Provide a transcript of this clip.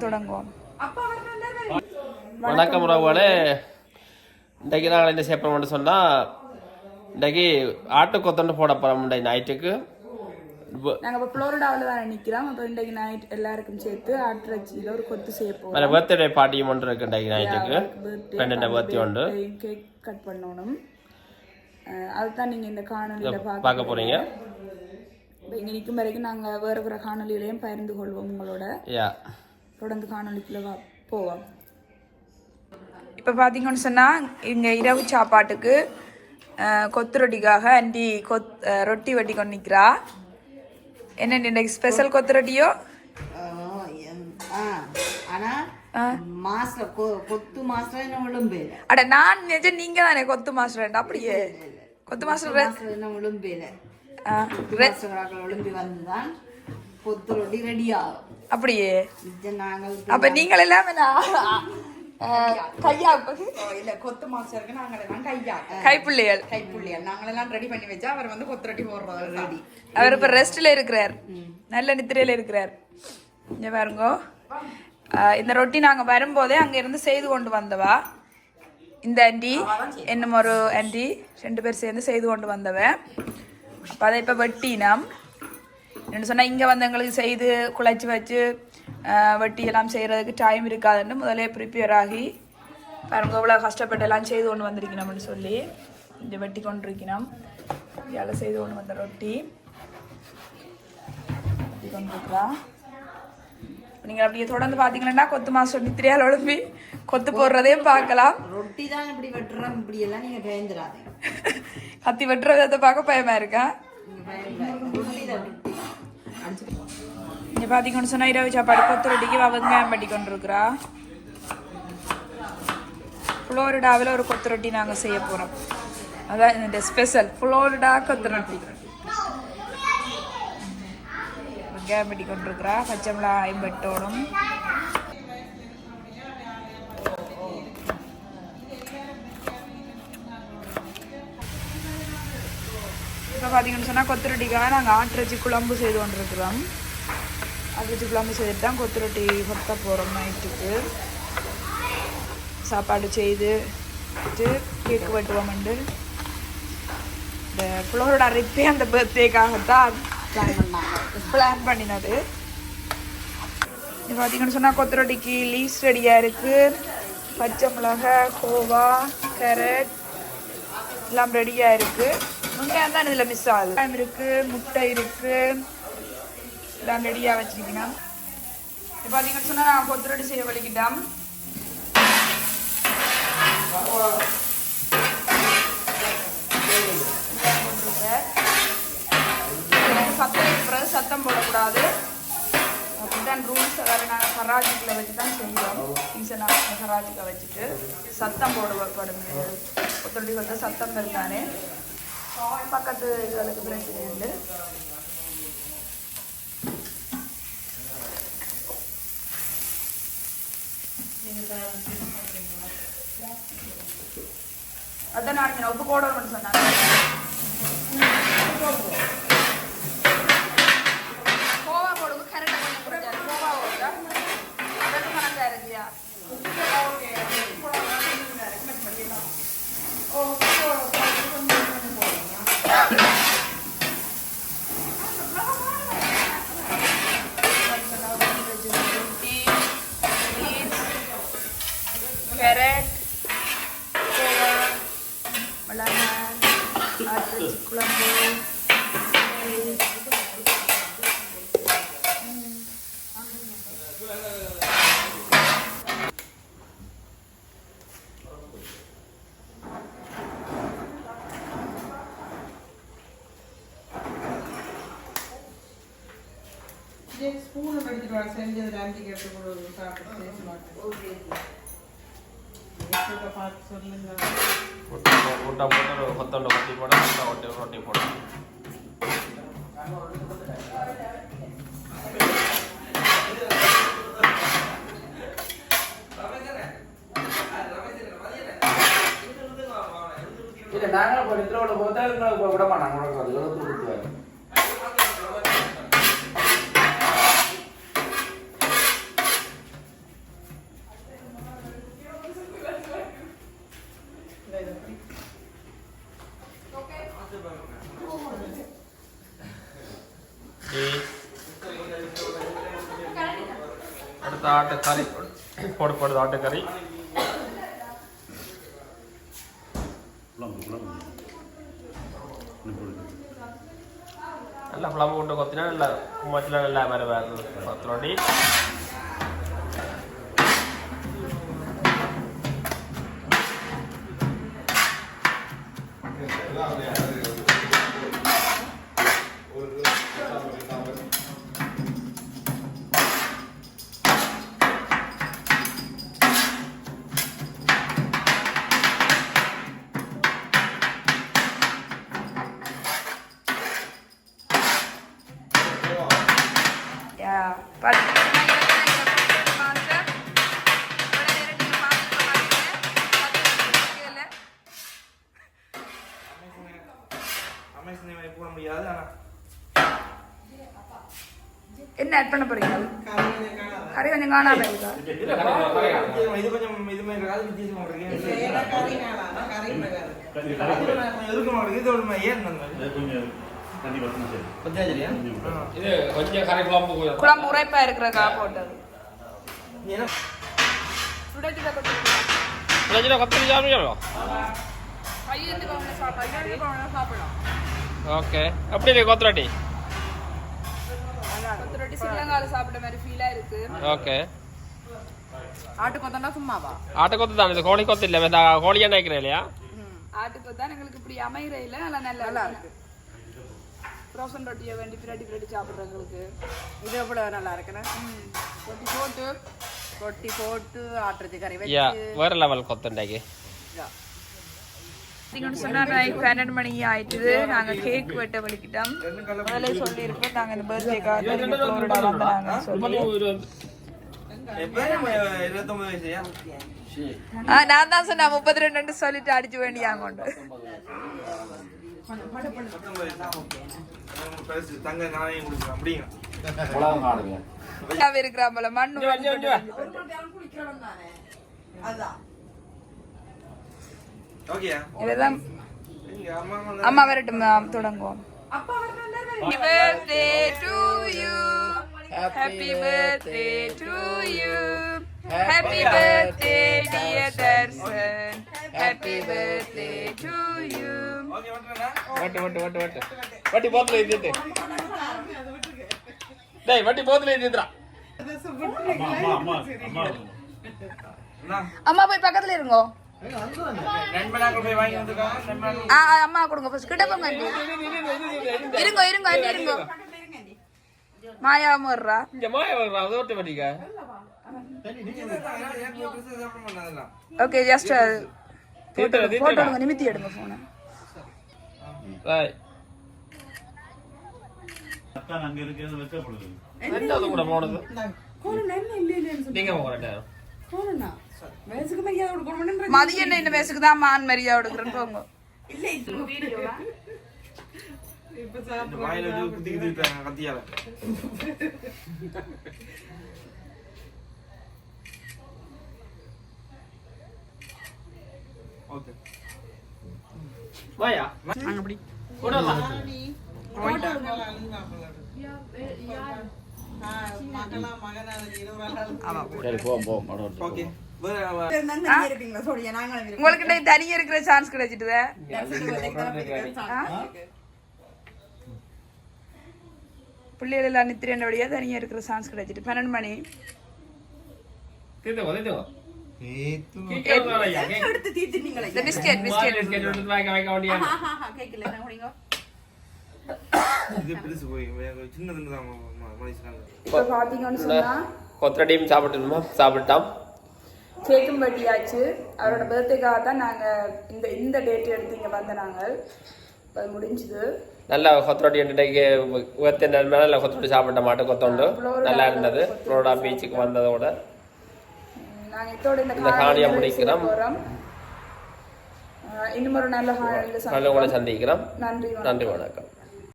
தொடங்குவோம். வணக்கம் உறவுகளே. இன்றைக்கு நாங்கள் என்ன செய்யப்போம்னு சொன்னால் இன்றைக்கு ஆட்டு கொத்தண்டு போட போகிறோம் இன்றைக்கு நைட்டுக்கு வ- நாங்க இப்போ ஃப்ளோரிடாவில் தான் நிக்கிறோம். அப்போ இன்றைக்கு நைட் எல்லாருக்கும் சேர்த்து ஆட்டிறச்சியில் ஒரு கொத்து செய்ய போகிறோம் வேறு பர்த்டே பார்ட்டியும் ஒன்று இருக்கு இன்றைக்கு நைட்டுக்கு பன்னெண்டு பர்த்தி உண்டு கேக் கட் பண்ணணும். அதுதான் நீங்க இந்த காணொலியில பார்க்க போகிறீங்க இப்போ இங்க நிற்கும் வரைக்கும் நாங்க வேற வேற காணொலியிலையும் பகிர்ந்து கொள்வோம் உங்களோட. யா தொடர்ந்து காணொலிக்குள்ள வா போவோம். இப்போ பார்த்தீங்கன்னு சொன்னால் இங்கே இரவு சாப்பாட்டுக்கு கொத்து ரொட்டிக்காக ஆண்டி கொத் ரொட்டி வெட்டி கொண்டு நிற்கிறா என்ன இன்னைக்கு ஸ்பெஷல் கொத்து ரொட்டியோ அட நான் நிஜம் நீங்க தானே கொத்து மாஸ்டர் அப்படியே. கொத்து மாஸ்டர் விளம்பி வந்துதான் கொத்து ரொட்டி ரெடி ஆகும். அப்படியே. நாங்கள் அப்ப நீங்கள் எல்லாமே கையா இல்ல கொத்து மாஸ்டருக்கு நாங்க எல்லாம் கையா கைப்புள்ளியல் நாங்களெல்லாம் ரெடி பண்ணி வச்சா அவர் வந்து கொத்தரட்டி போடுறது ரெடி அவர் இப்ப ரெஸ்ட்ல இருக்கிறார். நல்ல நித்திரையில இருக்கிறார். இங்க பாருங்க. இந்த ரொட்டி நாங்க வரும்போதே அங்க இருந்து செய்து கொண்டு வந்தவா? இந்த ஆண்டி என்னும் ஒரு ஆண்டி ரெண்டு பேர் சேர்ந்து செய்து கொண்டு வந்தவன் அப்போ அதை இப்போ வெட்டினோம் என்ன சொன்னால் இங்கே வந்தவங்களுக்கு செய்து குழைச்சி வச்சு வெட்டி எல்லாம் செய்கிறதுக்கு டைம் இருக்காதுன்னு முதலே ப்ரிப்பேர் ஆகி பாருங்க இவ்வளோ கஷ்டப்பட்டு எல்லாம் செய்து கொண்டு வந்திருக்கணும்னு சொல்லி இங்கே வெட்டி கொண்டிருக்கணும் இதில் செய்து கொண்டு வந்த ரொட்டி. வெட்டி கொண்டிருக்கலாம் நீங்கள் அப்படியே தொடர்ந்து பார்த்தீங்கன்னா கொத்து மாசம் நித்திரியால் ஒழும்பி கொத்து போடுறதையும் பார்க்கலாம். ரொட்டி தான் இப்படி வெட்டுறோம். இப்படி எல்லாம் நீங்க பயந்துடாதீங்க. கத்தி வெட்டுற விதத்தை பார்க்க பயமா இருக்கா? இங்கே பார்த்தீங்கன்னு சொன்னால் இரவு சாப்பாடு கொத்து ரொட்டிக்கு வெங்காயம் பட்டி கொண்டிருக்கிறா. ஃப்ளோரிடாவில் ஒரு கொத்து ரொட்டி நாங்கள் செய்ய போகிறோம் அதான் இந்த ஸ்பெஷல் ஃப்ளோரிடா கொத்து ரொட்டி வெங்காயம் பட்டி கொண்டிருக்கிறா. பச்சை மிளகாயும் வெட்டோடும். இப்போ பார்த்தீங்கன்னு சொன்னால் கொத்துரொட்டிக்காக நாங்கள் ஆட்டிறச்சி குழம்பு செய்து கொண்டிருக்கிறோம். ஆட்டிறச்சி குழம்பு செய்துட்டு தான் கொத்துரொட்டி கொத்த போகிறோம் நைட்டுக்கு. சாப்பாடு செய்து வச்சு கேக்கு வெட்டுவோம்ண்டு இந்த ஃப்ளோரோட அரைப்பே அந்த பர்த்டேக்காகத்தான் பிளான் பிளான் பண்ணினது. இது பார்த்தீங்கன்னு சொன்னால் கொத்துரொட்டிக்கு லீஸ் ரெடியாக இருக்குது பச்சை மிளகாய் கோவா கேரட் எல்லாம் ரெடியாக இருக்குது வெங்காயம் தான் இதில் மிஸ் ஆகுது. வெங்காயம் இருக்குது முட்டை இருக்குது எல்லாம் ரெடியாக வச்சிருக்கணும் இப்போ பார்த்தீங்கன்னு சொன்னால் நான் கொத்துரொட்டி செய்ய வலிக்கிட்டோம் சத்தம் இருக்கிறது சத்தம் போடக்கூடாது. அப்படிதான் ரூல்ஸ் வேறு நாங்கள் கராஜிக்கில் வச்சு தான் செய்வோம் டீசல் நாங்கள் கராஜிக்கில் வச்சுட்டு சத்தம் போடப்படும் ஒத்தொட்டி வந்து சத்தம் இருந்தானே பக்கத்து இதுகளுக்கு பிரச்சனை உண்டு அதான் நான் உப்பு போடணும்னு சொன்னாங்க கோவா போடுங்க கரெக்டாக கொஞ்சம் போட்டாரு கோவா போட்டா அதற்கு மனசா இருக்கியா கேரட் கோவா மிளகாய் ஆட்டு குழம்பு ஸ்பூன் எடுத்துட்டு வர செஞ்சதுல அஞ்சு கேட்டு சாப்பிட்டு பேச மாட்டேன். பார்த்து சொல்லுங்க. முட்டை போட்டு ஒரு கொத்தண்டு கொட்டி போட முட்டை ஒட்டி ரொட்டி போடும் இல்ல நாங்க இப்ப நித்ரோட போத்தா விட மாட்டாங்க உனக்கு அது அடுத்த ஆட்டுக்கறி போடு போடுது ஆட்டுக்கறி. நல்லா ஃப்ளம் கொண்டு கொத்தினா நல்லா மச்சில நல்லா வர வருது பத்திரோடி யா என்ன ஆட் பண்ண போறீங்க? கறி கொஞ்சம் காணாம இருக்கா இது கொஞ்சம் இது மாதிரி இருக்காது வித்தியாசமா இருக்கு இதோட மாதிரி ஏன் அந்த மாதிரி பத்தியா சரியா இது கொஞ்சம் கறி குழம்பு குழம்பு உரைப்பா இருக்கிறக்கா போட்டது. ஏன்னா சுட சுட கொத்து கொஞ்சம் கொத்தரி சாப்பிடலாம். ஓகே. எப்படி இருக்கு கொத்தரட்டி? கொத்து ரொட்டி ஸ்ரீலங்காவில் சாப்பிட்ட மாதிரி ஃபீலா இருக்கு. ஓகே. ஆட்டு கொத்தனா சும்மாவா? ஆட்டை கொத்து தான். இது கோழி கொத்து இல்லை கோழி என்ன இல்லையா? ஆட்டுக்கு தான் எங்களுக்கு இப்படி அமைகிற இல்ல. நல்லா நல்லா இருக்கு. ஃப்ரோசன் ரொட்டியை வேண்டி பிரட்டி பிரட்டி சாப்பிட்றவங்களுக்கு இது எவ்வளவு நல்லா இருக்குண்ணா ரொட்டி போட்டு. ரொட்டி போட்டு ஆட்டுறது கறி வச்சு. வேற லெவல் கொத்துண்டாக்கி. நைட் பன்னெண்டு மணி ஆயிட்டுது. நாங்க கேக் வெட்ட வலிக்கிட்டோம் முதல்ல சொல்லியிருப்போம் நாங்க இந்த பர்த்டேக்காக ஃப்ளோரிடா வந்தாங்க சொல்லி. நான் தான் சொன்னேன் முப்பத்தி ரெண்டு சொல்லிட்டு அடிச்சு வேண்டியாங்க கொண்டு தங்க நாணயம் கொடுக்கலாம் அப்படிங்க இருக்கிறாம்பல மண்ணு ஓகேயா இதெல்லாம் இங்க அம்மா வரட்டும் தொடங்குவோம் Happy birthday to you. Happy birthday to you. Happy birthday, dear Darsan. Happy birthday to you. வட்டு வட்டு வட்டு வட்டு. வட்டி போத்துல எழுதிட்டு டேய் வட்டி போத்துல அண்ணா அம்மா போய் பக்கத்துல இருங்கோ. அம்மா கொடுங்க ஃபர்ஸ்ட் கிட்ட போங்க. இருங்கோ இருங்கோ இருங்கோ. மாயாவும் வர்றா. இங்க மாய வர்றா அதை மாட்டேன் அதெல்லாம் ஓகே ஜஸ்ட் போட்டோ எடுங்க நிமித்தி எடுங்க போன ராய் ரெண்டாவது கூட போனது. நீங்க போகிறேன் மதியம் என்ன இந்த வயசுக்கு தான் மான் மரியாதை கொடுக்குறேன்னு போங்க. குத்தி விட்டாங்க கத்தியால. ஓகே. வாயா? அங்க போடலாம். வேற உங்களுக்கு தனியா இருக்கிற சான்ஸ் கிடைச்சிட்டுதே பிள்ளைகள் எல்லாம் நித்திரண்ட வழியா தனியா இருக்கிற சான்ஸ் கிடைச்சிட்டு. பன்னெண்டு மணி. கொத்தடியும் சாப்பிட்டுமா சாப்பிட்டான் கேக்கும் வெட்டியாச்சு அவரோட பர்த்டேக்காக தான் நாங்க இந்த இந்த டேட் எடுத்து இங்க வந்த நாங்கள் இப்ப அது முடிஞ்சுது நல்ல கொத்தரொட்டி இன்றைக்கு உயர்த்த நல்ல கொத்தரொட்டி சாப்பிட்ட மாட்டோம் கொத்தோண்டு நல்லா இருந்தது ஃப்ளோரிடா பீச்சுக்கு வந்ததோட நாங்க இதோட இந்த காணியை முடிக்கிறோம். இன்னும் ஒரு நல்ல சந்திக்கிறோம். நன்றி வணக்கம்